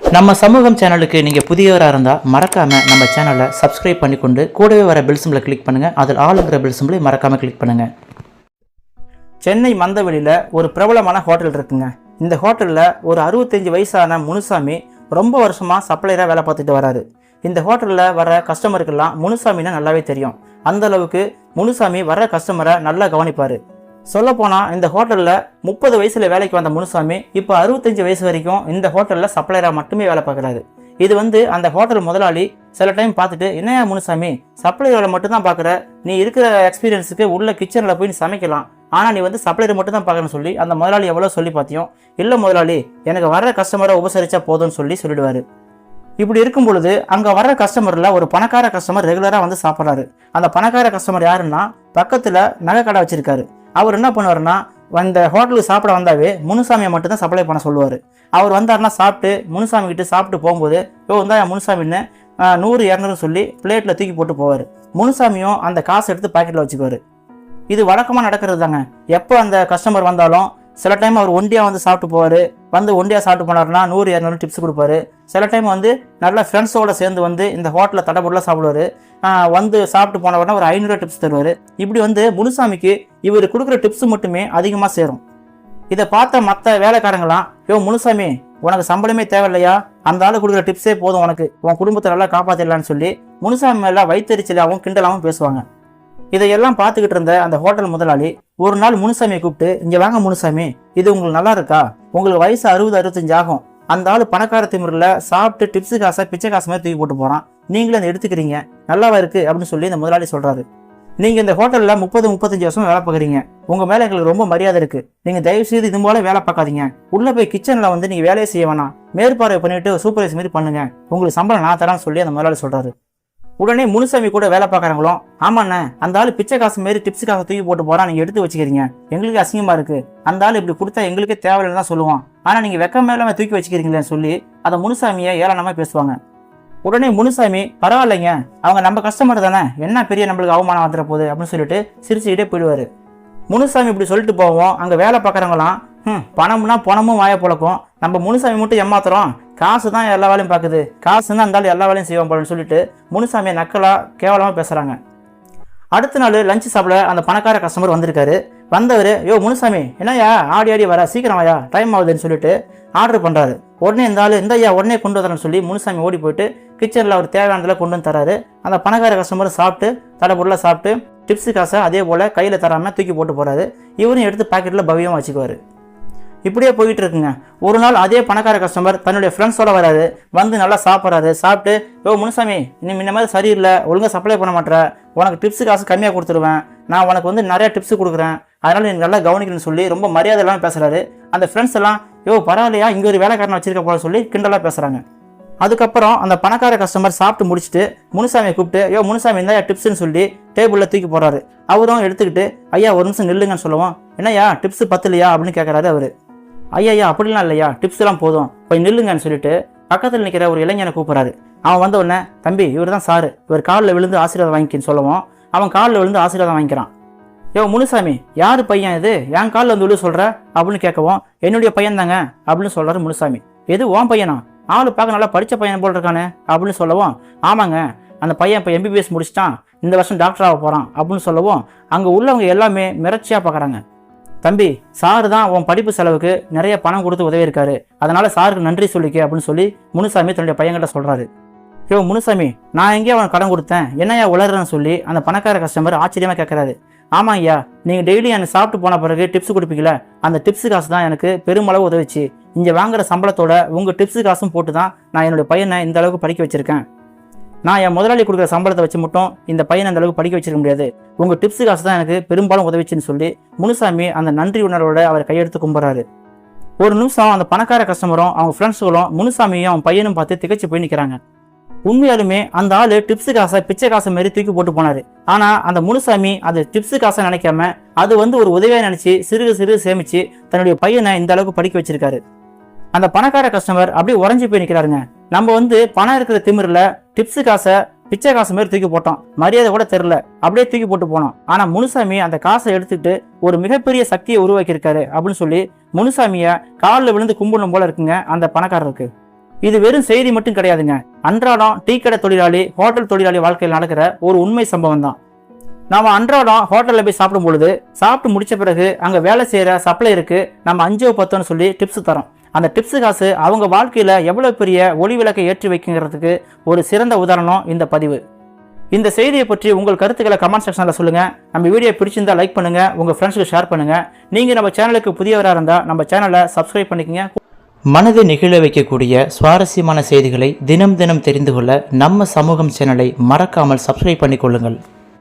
நம்ம சமூகம் சேனலுக்கு நீங்கள் புதியவராக இருந்தால் மறக்காமல் நம்ம சேனலை சப்ஸ்கிரைப் பண்ணிக்கொண்டு கூடவே வர பெல் சிம்பிளை கிளிக் பண்ணுங்கள் அதில் ஆளுங்கிற பெல் சிம்பிளை மறக்காமல் கிளிக் பண்ணுங்கள் சென்னை மந்தவெளியில் ஒரு பிரபலமான ஹோட்டல் இருக்குங்க. இந்த ஹோட்டலில் ஒரு அறுபத்தஞ்சு வயசான முனுசாமி ரொம்ப வருஷமாக சப்ளையராக வேலை பார்த்துட்டு வராரு. இந்த ஹோட்டலில் வர கஸ்டமருக்கெல்லாம் முனுசாமின்னா நல்லாவே தெரியும். அந்த அளவுக்கு முனுசாமி வர கஸ்டமரை நல்லா கவனிப்பார். சொல்லப்போனால் இந்த ஹோட்டலில் முப்பது வயசில் வேலைக்கு வந்த முனுசாமி இப்போ அறுபத்தஞ்சு வயசு வரைக்கும் இந்த ஹோட்டலில் சப்ளையராக மட்டுமே வேலை பார்க்குறாரு. இது வந்து அந்த ஹோட்டல் முதலாளி சில டைம் பார்த்துட்டு என்னையா முனுசாமி சப்ளை வேலை மட்டும்தான் பார்க்குற. நீ இருக்கிற எக்ஸ்பீரியன்ஸுக்கு உள்ள கிச்சனில் போய் நீ சமைக்கலாம். ஆனால் நீ வந்து சப்ளையர் மட்டும் தான் பார்க்கணும்னு சொல்லி அந்த முதலாளி எவ்வளோ சொல்லி பார்த்தியும் இல்லை முதலாளி எனக்கு வர்ற கஸ்டமரை உபசரித்தா போதும்னு சொல்லி சொல்லிடுவார். இப்படி இருக்கும் பொழுது அங்கே வர்ற கஸ்டமரில் ஒரு பணக்கார கஸ்டமர் ரெகுலராக வந்து சாப்பிட்றாரு. அந்த பணக்கார கஸ்டமர் யாருன்னா பக்கத்தில் நகை கடை வச்சிருக்காரு. அவர் என்ன பண்ணுவார்னா அந்த ஹோட்டலுக்கு சாப்பிட வந்தாவே முனுசாமியை மட்டும்தான் சப்ளை பண்ண சொல்லுவார். அவர் வந்தாருன்னா சாப்பிட்டு முனுசாமி கிட்ட சாப்பிட்டு போகும்போது யோ இந்தா முனுசாமின்னு நூறு இரநூறு சொல்லி பிளேட்டில் தூக்கி போட்டு போவார். முனுசாமியும் அந்த காசை எடுத்து பாக்கெட்டில் வச்சுக்குவார். இது வழக்கமாக நடக்கிறது தாங்க எப்போ அந்த கஸ்டமர் வந்தாலும் சில டைம் அவர் ஒண்டியாக வந்து சாப்பிட்டு போவார். வந்து ஒண்டியாக சாப்பிட்டு போனார்னா நூறு இரநூறு டிப்ஸ் கொடுப்பாரு. சில டைம் வந்து நல்ல ஃப்ரெண்ட்ஸோடு சேர்ந்து வந்து இந்த ஹோட்டலில் தடபுடலாம் சாப்பிடுவார். வந்து சாப்பிட்டு போனவர்னா ஒரு ஐநூறு டிப்ஸ் தருவார். இப்படி வந்து முனுசாமிக்கு இவர் கொடுக்குற டிப்ஸ் மட்டுமே அதிகமாக சேரும். இதை பார்த்த மற்ற வேலைக்காரங்களாம் யோ முனுசாமி உனக்கு சம்பளமே தேவையில்லையா? அந்த ஆளு கொடுக்குற டிப்ஸே போதும் உனக்கு. உன் குடும்பத்தை நல்லா காப்பாற்றிடலான்னு சொல்லி முனுசாமி மேலே வைத்தறிச்சலாகவும் கிண்டலாகவும் பேசுவாங்க. இதையெல்லாம் பார்த்துக்கிட்டு இருந்த அந்த ஹோட்டல் முதலாளி ஒரு நாள் முனுசாமியை கூப்பிட்டு இங்கே வாங்க முனுசாமி இது உங்களுக்கு நல்லா இருக்கா? உங்களுக்கு வயசு அறுபது அறுபத்தஞ்சு ஆகும். அந்த ஆள் பணக்கார திமிரில் சாப்பிட்டு டிப்ஸு காசை பிச்சை காசு மாதிரி தூக்கி போட்டு போகிறான் நீங்களும் அதை எடுத்துக்கிறீங்க. நல்லாவா இருக்கு? அப்படின்னு சொல்லி இந்த முதலாளி சொல்கிறாரு நீங்கள் இந்த ஹோட்டலில் முப்பது முப்பத்தஞ்சு வருஷம் வேலை பார்க்குறீங்க. உங்கள் மேலே எங்களுக்கு ரொம்ப மரியாதை இருக்குது நீங்கள் தயவு செய்து இது போல வேலை பார்க்காதீங்க. உள்ளே போய் கிச்சனில் வந்து நீங்கள் வேலையை செய்ய வேணாம். மேற்பார்வை பண்ணிட்டு சூப்பர்வைஸ் மாதிரி பண்ணுங்க. உங்களுக்கு சம்பளம் நான் தரேன்னு சொல்லி அந்த முதலாளி சொல்கிறாரு உடனே முனுசாமி கூட வேலை பார்க்குறவங்களும் ஆமாண்ணே அந்த ஆள் பிச்சை காசு மாரி டிப்ஸுக்காக தூக்கி போட்டு போறான். நீங்கள் எடுத்து வச்சுக்கிறீங்க. எங்களுக்கு அசிங்கமாக இருக்கு. அந்த ஆள் இப்படி கொடுத்தா எங்களுக்கே தேவையில்லைன்னு தான் சொல்லுவான். ஆனால் நீங்கள் வெக்கம் இல்லாமல் தூக்கி வச்சுக்கிறீங்களேன்னு சொல்லி அதை முனுசாமியை ஏளனமாக பேசுவாங்க. உடனே முனுசாமி பரவாயில்லைங்க. அவங்க நம்ம கஸ்டமர் தானே. என்ன பெரிய நம்மளுக்கு அவமானம் வந்துட போகுது? அப்படின்னு சொல்லிட்டு சிரிச்சுக்கிட்டே போயிடுவாரு. முனுசாமி இப்படி சொல்லிட்டு போவோம். அங்கே வேலை பார்க்குறவங்களாம் ம் பணம்னா பணமும் வாய பழக்கம். நம்ம முனுசாமி மட்டும் ஏமாத்துறோம். காசு தான் எல்லா வேலையும் பார்க்குது காசு தான் இருந்தாலும் எல்லா வேலையும் செய்வோம் போலன்னு சொல்லிட்டு முனுசாமியை நக்கலாக கேவலமாக பேசுகிறாங்க அடுத்த நாள் லஞ்ச் சாப்பிட அந்த பணக்கார கஸ்டமர் வந்திருக்காரு. வந்தவர் யோ முனுசாமி என்னய்யா ஆடி ஆடி வர சீக்கிரம் ஆயா டைம் ஆகுதுன்னு சொல்லிட்டு ஆர்டர் பண்ணுறாரு உடனே இருந்தாலும் இந்த ஐயா உடனே கொண்டு வரேன்னு சொல்லி முனுசாமி ஓடி போயிட்டு கிச்சனில் அவர் தேவையானதெல்லாம் கொண்டு வந்து தராரு. அந்த பணக்கார கஸ்டமர் சாப்பிட்டு தடபுடலாக சாப்பிட்டு டிப்ஸு காசை அதே போல் கையில் தராமல் தூக்கி போட்டு போகிறாரு இவரும் எடுத்து பாக்கெட்டில் பவியமாக வச்சுக்குவார். இப்படியே போயிட்டு இருக்குங்க ஒரு நாள் அதே பணக்கார கஸ்டமர் தன்னுடைய ஃப்ரெண்ட்ஸோட வராரு. வந்து நல்லா சாப்பிட்றாரு. சாப்பிட்டு யோ முனுசாமி நீ முன்ன மாதிரி சரியில்லை. ஒழுங்காக சப்ளை பண்ண மாட்டேற உனக்கு டிப்ஸு காசு கம்மியாக கொடுத்துருவேன். நான் உனக்கு வந்து நிறைய டிப்ஸு கொடுக்குறேன். அதனால நீ நல்லா கவனிக்கணும்னு சொல்லி ரொம்ப மரியாதை இல்லாமல் பேசுகிறாரு அந்த ஃப்ரெண்ட்ஸ் எல்லாம் யோ பரவாயில்லையா? இங்கே ஒரு வேலைக்காரன் வச்சிருக்க போல சொல்லி கிண்டலாக பேசுகிறாங்க அதுக்கப்புறம் அந்த பணக்கார கஸ்டமர் சாப்பிட்டு முடிச்சுட்டு முனுசாமியை கூப்பிட்டு யோ முனுசாமி இந்த டிப்ஸ்னு சொல்லி டேபிளில் தூக்கி போடுறாரு. அவரும் எடுத்துக்கிட்டு ஐயா ஒரு நிமிஷம் நில்லுங்கன்னு சொல்லுவோம். என்னய்யா டிப்ஸ் பத்தலையா? அப்படின்னு கேட்குறாரு அவர். ஐயா ஐயா அப்படிலாம் இல்லையா? டிப்ஸ்லாம் போதும். போய் நில்லுங்கன்னு சொல்லிட்டு பக்கத்தில் நிற்கிற ஒரு இளைஞனை கூப்பிட்றாரு. அவன் வந்த உடனே தம்பி இவர் தான் சாரு. இவர் காலில் விழுந்து ஆசீர்வாதம் வாங்கிக்கின்னு சொல்லவும் அவன் காலில் விழுந்து ஆசீர்வாதம் வாங்கிக்கிறான். யோ முனுசாமி யார் பையன் இது? என் காலில் வந்து விழு சொல்கிற அப்படின்னு கேட்கவும் என்னுடைய பையன் தாங்க அப்படின்னு சொல்கிறாரு முனுசாமி. எது ஓன் பையனா? ஆளு பார்க்க நல்லா படித்த பையன் போல் இருக்கானே அப்படின்னு சொல்லவும் ஆமாங்க அந்த பையன் இப்போ எம்பிபிஎஸ் முடிச்சிட்டான். இந்த வருஷம் டாக்டர் ஆக போகிறான் அப்படின்னு சொல்லவும் அங்கே உள்ளவங்க எல்லாமே மிரட்சியாக பார்க்குறாங்க தம்பி சாரு தான் உன் படிப்பு செலவுக்கு நிறைய பணம் கொடுத்து உதவியிருக்காரு. அதனால சாருக்கு நன்றி சொல்லிக்க அப்படின்னு சொல்லி முனுசாமி தன்னுடைய பையன்கிட்ட சொல்றாரு. யோ முனுசாமி நான் எங்கேயோ அவன் கடன் கொடுத்தேன். என்னையா உளறன்னு சொல்லி அந்த பணக்கார கஸ்டமர் ஆச்சரியமாக கேட்கறாரு ஆமா ஐயா நீங்கள் டெய்லி எனக்கு சாப்பிட்டு போன பிறகு டிப்ஸ் கொடுப்பீங்களே அந்த டிப்ஸ் காசு தான் எனக்கு பெருமளவு உதவிச்சு. இங்கே வாங்குற சம்பளத்தோட உங்கள் டிப்ஸ் காசும் போட்டு தான் நான் என்னுடைய பையனை இந்த அளவுக்கு படிக்க வச்சிருக்கேன். நான் என் முதலாளி கொடுக்குற சம்பளத்தை வச்சு மட்டும் இந்த பையனை அந்த அளவுக்கு படிக்க வச்சிருக்க முடியாது. உங்கள் டிப்ஸ் காசு தான் எனக்கு பெரும்பாலும் உதவிச்சுன்னு சொல்லி முனுசாமி அந்த நன்றி உணர்வோட அவர் கையெடுத்து கும்பிட்றாரு. ஒரு நிமிஷம் அந்த பணக்கார கஸ்டமரும் அவங்க ஃப்ரெண்ட்ஸுகளும் முனுசாமியும் அவன் பையனும் பார்த்து திகச்சு போய் நிற்கிறாங்க உண்மையாலுமே அந்த ஆளு டிப்ஸ் காசை பிச்சை காசை மாரி தூக்கி போட்டு போனாரு. ஆனா அந்த முனுசாமி அது டிப்ஸ் காசை நினைக்காம அது வந்து ஒரு உதவியா நினைச்சு சிறுக சிறுக சேமிச்சு தன்னுடைய பையனை இந்த அளவுக்கு படிக்க வச்சிருக்காரு. அந்த பணக்கார கஸ்டமர் அப்படியே உறைஞ்சி போய் நிற்கிறாருங்க நம்ம வந்து பணம் இருக்கிற திமிரில் டிப்ஸு காசை பிச்சை காசு மாதிரி தூக்கி போட்டோம். மரியாதை கூட தெரில அப்படியே தூக்கி போட்டு போனோம். ஆனால் முனுசாமி அந்த காசை எடுத்துக்கிட்டு ஒரு மிகப்பெரிய சக்தியை உருவாக்கியிருக்காரு அப்படின்னு சொல்லி முனுசாமியை காலில் விழுந்து கும்பிடணும் போல இருக்குங்க அந்த பணக்காரருக்கு. இது வெறும் செய்தி மட்டும் கிடையாதுங்க. அன்றாடம் டீ கடை தொழிலாளி ஹோட்டல் தொழிலாளி வாழ்க்கையில் நடக்கிற ஒரு உண்மை சம்பவம் தான். நாம் அன்றாடம் ஹோட்டலில் போய் சாப்பிடும் பொழுது சாப்பிட்டு முடித்த பிறகு அங்கே வேலை செய்கிற சப்ளையருக்கு நம்ம அஞ்சோ பத்தோன்னு சொல்லி டிப்ஸ் தரோம். அந்த டிப்ஸு காசு அவங்க வாழ்க்கையில் எவ்வளோ பெரிய ஒளி விளக்கை ஏற்றி வைக்குங்கிறதுக்கு ஒரு சிறந்த உதாரணம் இந்த பதிவு. இந்த செய்தியை பற்றி உங்கள் கருத்துக்களை கமெண்ட் செக்ஷனில் சொல்லுங்கள் நம்ம வீடியோ பிடிச்சிருந்தால் லைக் பண்ணுங்கள் உங்கள் ஃப்ரெண்ட்ஸுக்கு ஷேர் பண்ணுங்கள் நீங்கள் நம்ம சேனலுக்கு புதியவராக இருந்தால் நம்ம சேனலை சப்ஸ்கிரைப் பண்ணிக்கங்க. மனதை நெகிழ வைக்கக்கூடிய சுவாரஸ்யமான செய்திகளை தினம் தினம் தெரிந்து கொள்ள நம்ம சமூகம் சேனலை மறக்காமல் சப்ஸ்கிரைப் பண்ணிக்கொள்ளுங்கள்.